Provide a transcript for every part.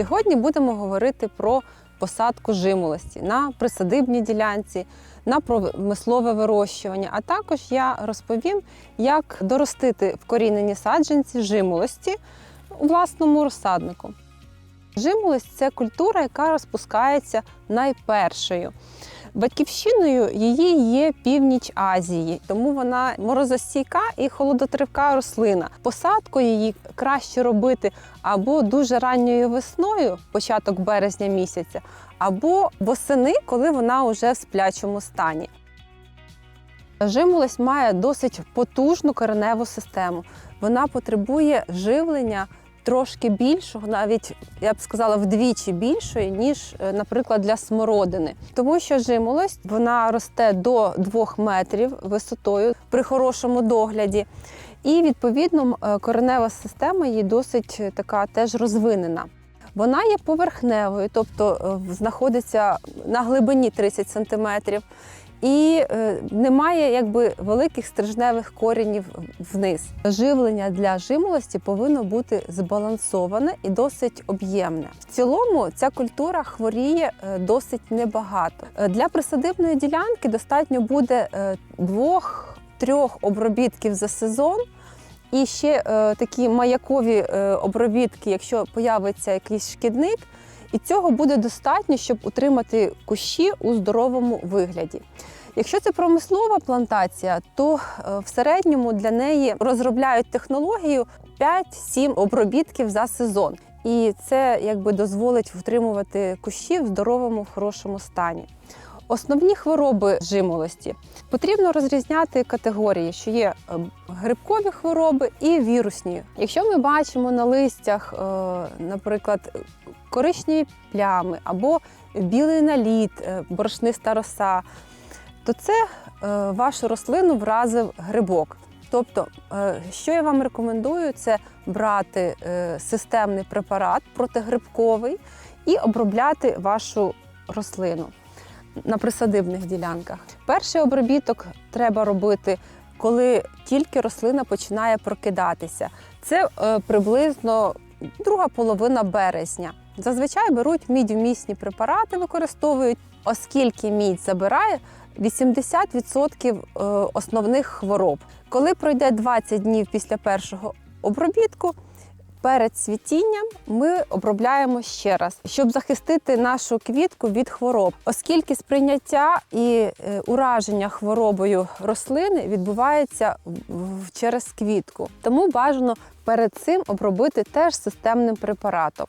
Сьогодні будемо говорити про посадку жимолості на присадибній ділянці, на промислове вирощування. А також я розповім, як доростити вкорінені саджанці жимолості у власному розсаднику. Жимолость це культура, яка розпускається найпершою. Батьківщиною її є північ Азії, тому вона морозостійка і холодотривка рослина. Посадку її краще робити або дуже ранньою весною, початок березня місяця, або восени, коли вона вже в сплячому стані. Жимолость має досить потужну кореневу систему. Вона потребує живлення трошки більшого, навіть я б сказала, вдвічі більшої, ніж, е, наприклад, для смородини. Тому що жимолость вона росте до 2 метрів висотою при хорошому догляді. І відповідно е, коренева система її досить е, така теж розвинена. Вона є поверхневою, тобто знаходиться на глибині 30 сантиметрів. І е, немає якби великих стрижневих коренів вниз. Живлення для жимолості повинно бути збалансоване і досить об'ємне. В цілому ця культура хворіє е, досить небагато. Е, Для присадибної ділянки достатньо буде двох-трьох обробітків за сезон. І ще е, такі маякові е, обробітки, якщо появиться якийсь шкідник, і цього буде достатньо, щоб утримати кущі у здоровому вигляді. Якщо це промислова плантація, то е, в середньому для неї розробляють технологію 5-7 обробітків за сезон. І це якби дозволить втримувати кущі в здоровому, хорошому стані. Основні хвороби жимолості потрібно розрізняти категорії, що є е, грибкові хвороби і вірусні. Якщо ми бачимо на листях, е, наприклад, коричневі плями або білий наліт, е, борошниста роса, то це вашу рослину вразив грибок. Тобто, що я вам рекомендую, це брати системний препарат протигрибковий і обробляти вашу рослину на присадибних ділянках. Перший обробіток треба робити, коли тільки рослина починає прокидатися. Це е, приблизно друга половина березня. Зазвичай беруть мідь-вмісні препарати, використовують, оскільки мідь забирає 80% е, основних хвороб. Коли пройде 20 днів після першого обробітку, перед цвітінням ми обробляємо ще раз, щоб захистити нашу квітку від хвороб, оскільки сприйняття і е, ураження хворобою рослини відбувається через квітку. Тому бажано перед цим обробити теж системним препаратом.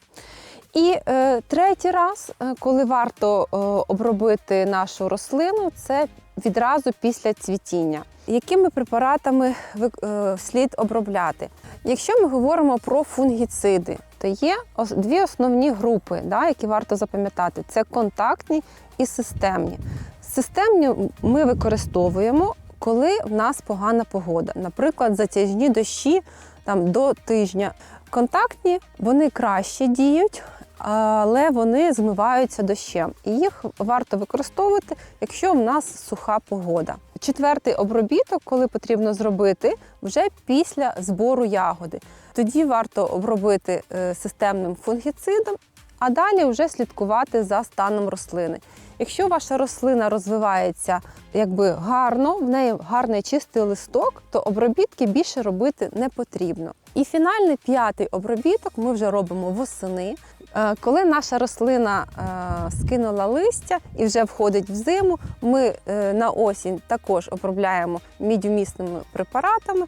І е, третій раз, е, коли варто е, обробити нашу рослину, це відразу після цвітіння. Якими препаратами е, слід обробляти? Якщо ми говоримо про фунгіциди, то є дві основні групи, да, які варто запам'ятати: це контактні і системні. Системні ми використовуємо, коли в нас погана погода, наприклад, затяжні дощі там до тижня. Контактні вони краще діють, але вони змиваються дощем. І їх варто використовувати, якщо в нас суха погода. Четвертий обробіток, коли потрібно зробити, вже після збору ягоди. Тоді варто обробити е, системним фунгіцидом, а далі вже слідкувати за станом рослини. Якщо ваша рослина розвивається якби гарно, в неї гарний чистий листок, то обробітки більше робити не потрібно. І фінальний п'ятий обробіток ми вже робимо восени. Е, Коли наша рослина е, скинула листя і вже входить в зиму, ми е, на осінь також обробляємо мідьвмісними препаратами,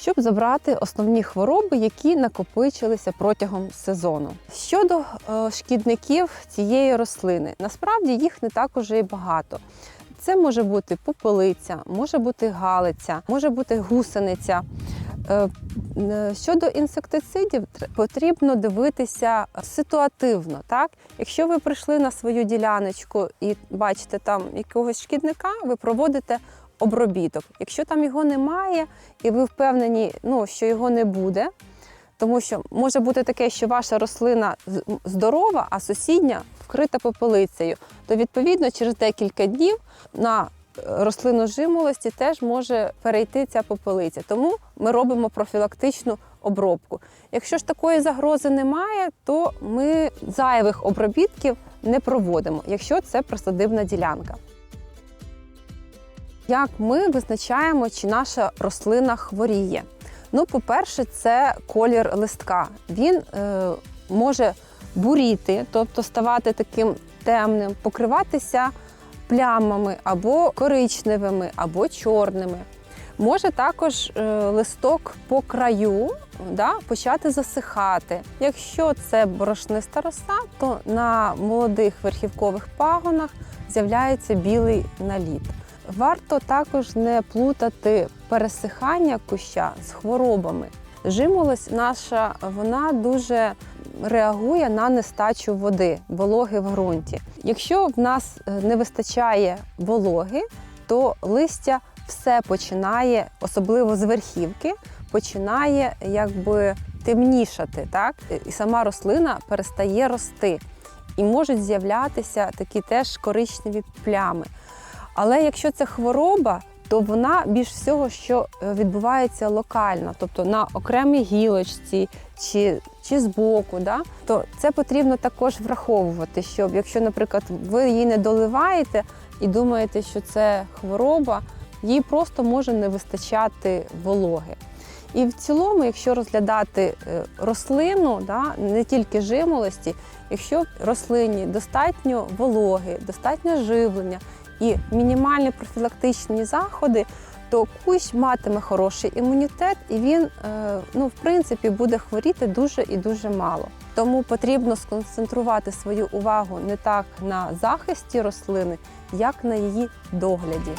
щоб забрати основні хвороби, які накопичилися протягом сезону. Щодо шкідників цієї рослини, насправді їх не так уже і багато. Це може бути попелиця, може бути галиця, може бути гусениця. Е, е, Щодо інсектицидів, потрібно дивитися ситуативно. Так? Якщо ви прийшли на свою діляночку і бачите там якогось шкідника, ви проводите обробіток. Якщо там його немає, і ви впевнені, ну, що його не буде, тому що може бути таке, що ваша рослина здорова, а сусідня вкрита попелицею, то відповідно через декілька днів на е, рослину жимолості теж може перейти ця попелиця. Тому ми робимо профілактичну обробку. Якщо ж такої загрози немає, то ми зайвих обробітків не проводимо, якщо це присадибна ділянка. Як ми визначаємо, чи наша рослина хворіє? Ну, по-перше, це колір листка. Він е, може буріти, тобто ставати таким темним, покриватися плямами або коричневими, або чорними. Може також е, листок по краю да, почати засихати. Якщо це борошниста роса, то на молодих верхівкових пагонах з'являється білий наліт. Варто також не плутати пересихання куща з хворобами. Жимолость наша вона дуже реагує на нестачу води, вологи в ґрунті. Якщо в нас е, не вистачає вологи, то листя все починає, особливо з верхівки, починає якби темнішати, так? І сама рослина перестає рости. І можуть з'являтися такі теж коричневі плями. Але якщо це хвороба, то вона більш всього, що е, відбувається локально, тобто на окремій гілочці чи, чи збоку, да? то це потрібно також враховувати, щоб якщо, наприклад, ви її не доливаєте і думаєте, що це хвороба, їй просто може не вистачати вологи. І в цілому, якщо розглядати е, рослину, да, не тільки жимолості, якщо в рослині достатньо вологи, достатньо живлення і мінімальні профілактичні заходи, то кущ матиме хороший імунітет, і він, е, ну, в принципі, буде хворіти дуже і дуже мало. Тому потрібно сконцентрувати свою увагу не так на захисті рослини, як на її догляді.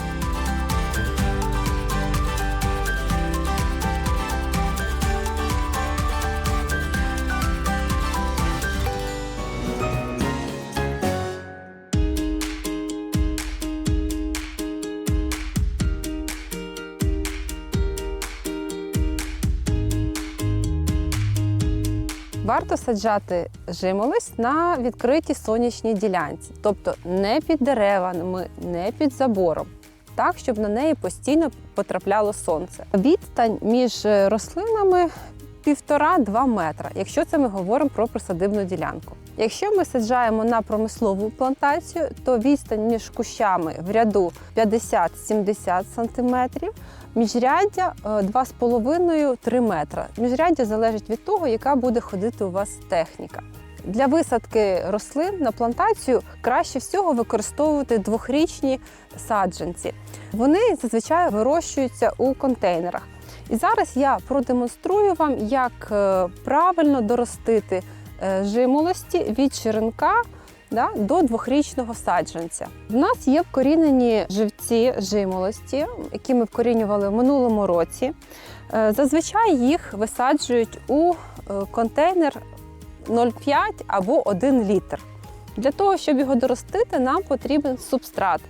Варто саджати жимолость на відкритій сонячній ділянці, тобто не під деревами, не під забором, так, щоб на неї постійно потрапляло сонце. Відстань між е, рослинами півтора-два метра, якщо це ми говоримо про присадибну ділянку. Якщо ми саджаємо на промислову плантацію, то відстань між кущами в ряду 50-70 см, Міжряддя е, 2,5-3 метра. Міжряддя залежить від того, яка буде ходити у вас техніка. Для висадки рослин на плантацію краще всього використовувати двохрічні саджанці. Вони зазвичай вирощуються у контейнерах. І зараз я продемонструю вам, як е, правильно доростити е, жимолості від черенка да, до двохрічного саджанця. В нас є вкорінені живці жимолості, які ми вкорінювали в минулому році. Е, Зазвичай їх висаджують у е, контейнер 0,5 або 1 літр. Для того, щоб його доростити, нам потрібен субстрат.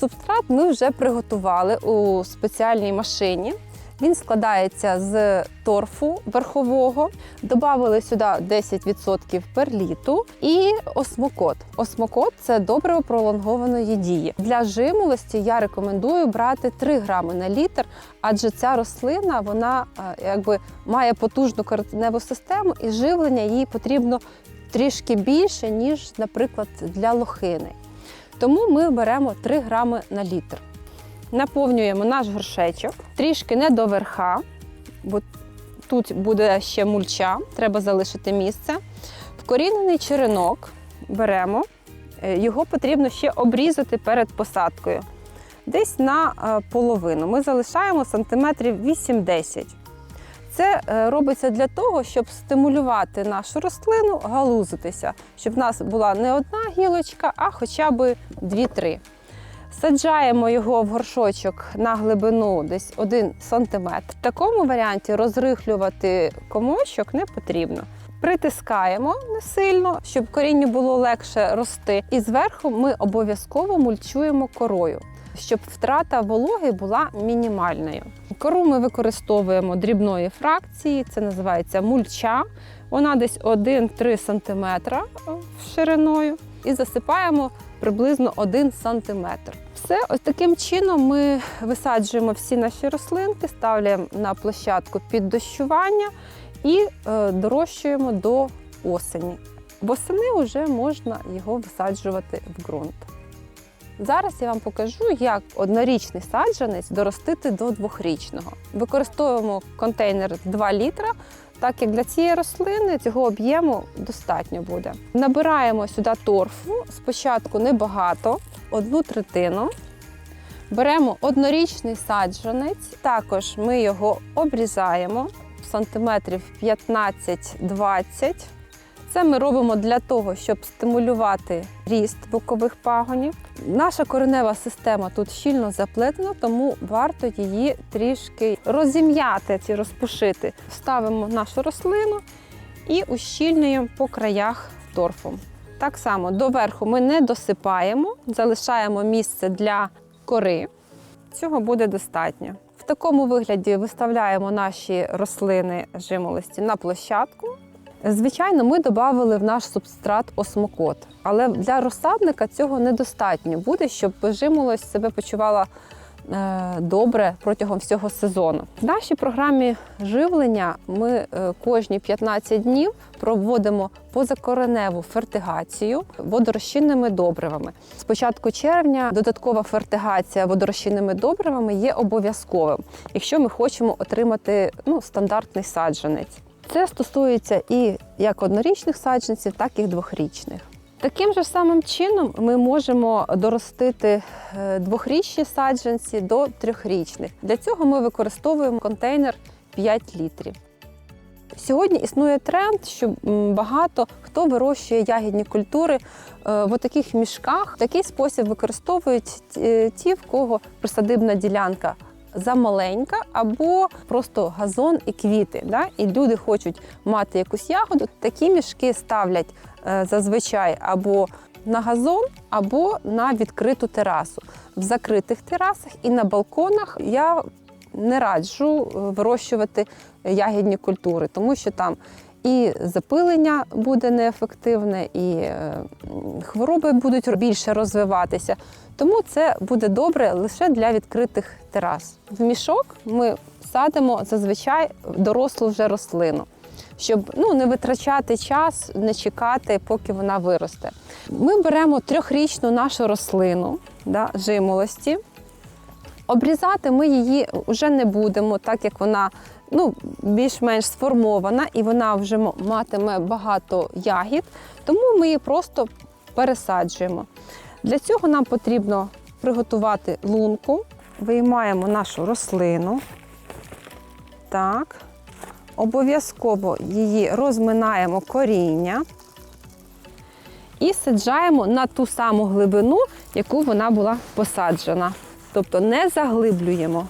Субстрат ми вже приготували у спеціальній машині. Він складається з торфу верхового, додали сюди 10% перліту і осмокот. Осмокот це добриво пролонгованої дії. Для жимолості я рекомендую брати 3 грами на літр, адже ця рослина вона е, якби має потужну кореневу систему, і живлення їй потрібно трішки більше, ніж, наприклад, для лохини. Тому ми беремо 3 грами на літр. Наповнюємо наш горшечок трішки не до верха, бо тут буде ще мульча, треба залишити місце. Вкорінений черенок беремо, Е, його потрібно ще обрізати перед посадкою. Десь на е, половину. Ми залишаємо сантиметрів 8-10. Це е, робиться для того, щоб стимулювати нашу рослину галузитися, щоб в нас була не одна гілочка, а хоча б 2-3. Саджаємо його в горшочок на глибину десь 1 см. В такому варіанті розрихлювати комочок не потрібно. Притискаємо не сильно, щоб корінню було легше рости. І зверху ми обов'язково мульчуємо корою, щоб втрата вологи була мінімальною. Кору ми використовуємо дрібної фракції, це називається мульча. Вона десь 1-3 см шириною. І засипаємо приблизно 1 см. Все, ось таким чином ми висаджуємо всі наші рослинки, ставляємо на площадку під дощування і е, дорощуємо до осені. Восени вже можна його висаджувати в ґрунт. Зараз я вам покажу, як однорічний саджанець доростити до двохрічного. Використовуємо контейнер 2 літра, так як для цієї рослини цього об'єму достатньо буде. Набираємо сюди торфу, спочатку небагато, одну третину. Беремо однорічний саджанець, також ми його обрізаємо сантиметрів 15-20. Це ми робимо для того, щоб стимулювати ріст бокових пагонів. Наша коренева система тут щільно заплетена, тому варто її трішки розім'яти чи розпушити. Ставимо нашу рослину і ущільнюємо по краях торфом. Так само доверху ми не досипаємо, залишаємо місце для кори. Цього буде достатньо. В такому вигляді виставляємо наші рослини жимолості на площадку. Звичайно, ми додали в наш субстрат осмокот, але для розсадника цього недостатньо буде, щоб жимолость себе почувала е, добре протягом всього сезону. В нашій програмі живлення ми е, кожні 15 днів проводимо позакореневу фертигацію водорозчинними добривами. З початку червня додаткова фертигація водорозчинними добривами є обов'язковим, якщо ми хочемо отримати ну, стандартний саджанець. Це стосується і як однорічних саджанців, так і двохрічних. Таким же самим чином ми можемо доростити е, двохрічні саджанці до трьохрічних. Для цього ми використовуємо контейнер 5 літрів. Сьогодні існує тренд, що багато хто вирощує ягідні культури е, в таких мішках. В такий спосіб використовують е, ті, в кого присадибна ділянка замаленька або просто газон і квіти. Да? І люди хочуть мати якусь ягоду. Такі мішки ставлять е, зазвичай або на газон, або на відкриту терасу. В закритих терасах і на балконах я не раджу е, вирощувати ягідні культури, тому що там і запилення буде неефективне, і е, хвороби будуть більше розвиватися. Тому це буде добре лише для відкритих терас. В мішок ми садимо зазвичай дорослу вже рослину, щоб ну, не витрачати час, не чекати, поки вона виросте. Ми беремо трьохрічну нашу рослину да, жимолості. Обрізати ми її вже не будемо, так як вона ну, більш-менш сформована і вона вже матиме багато ягід, тому ми її просто пересаджуємо. Для цього нам потрібно приготувати лунку, виймаємо нашу рослину. Так. Обов'язково її розминаємо коріння і саджаємо на ту саму глибину, яку вона була посаджена. Тобто не заглиблюємо,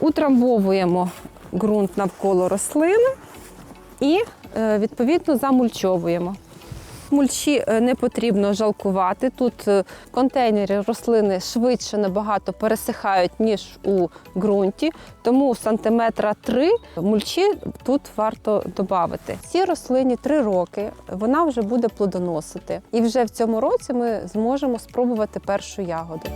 утрамбовуємо ґрунт навколо рослини і е, відповідно замульчовуємо. Мульчі е, не потрібно жалкувати. Тут е, в контейнері рослини швидше набагато пересихають, ніж у ґрунті, тому сантиметра три мульчі тут варто додати. Цій рослині три роки вона вже буде плодоносити. І вже в цьому році ми зможемо спробувати першу ягоду.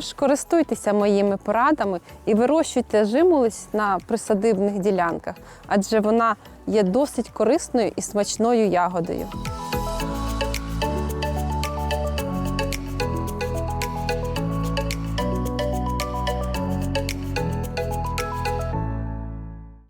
Тож користуйтеся моїми порадами і вирощуйте жимолись на присадибних ділянках, адже вона є досить корисною і смачною ягодою.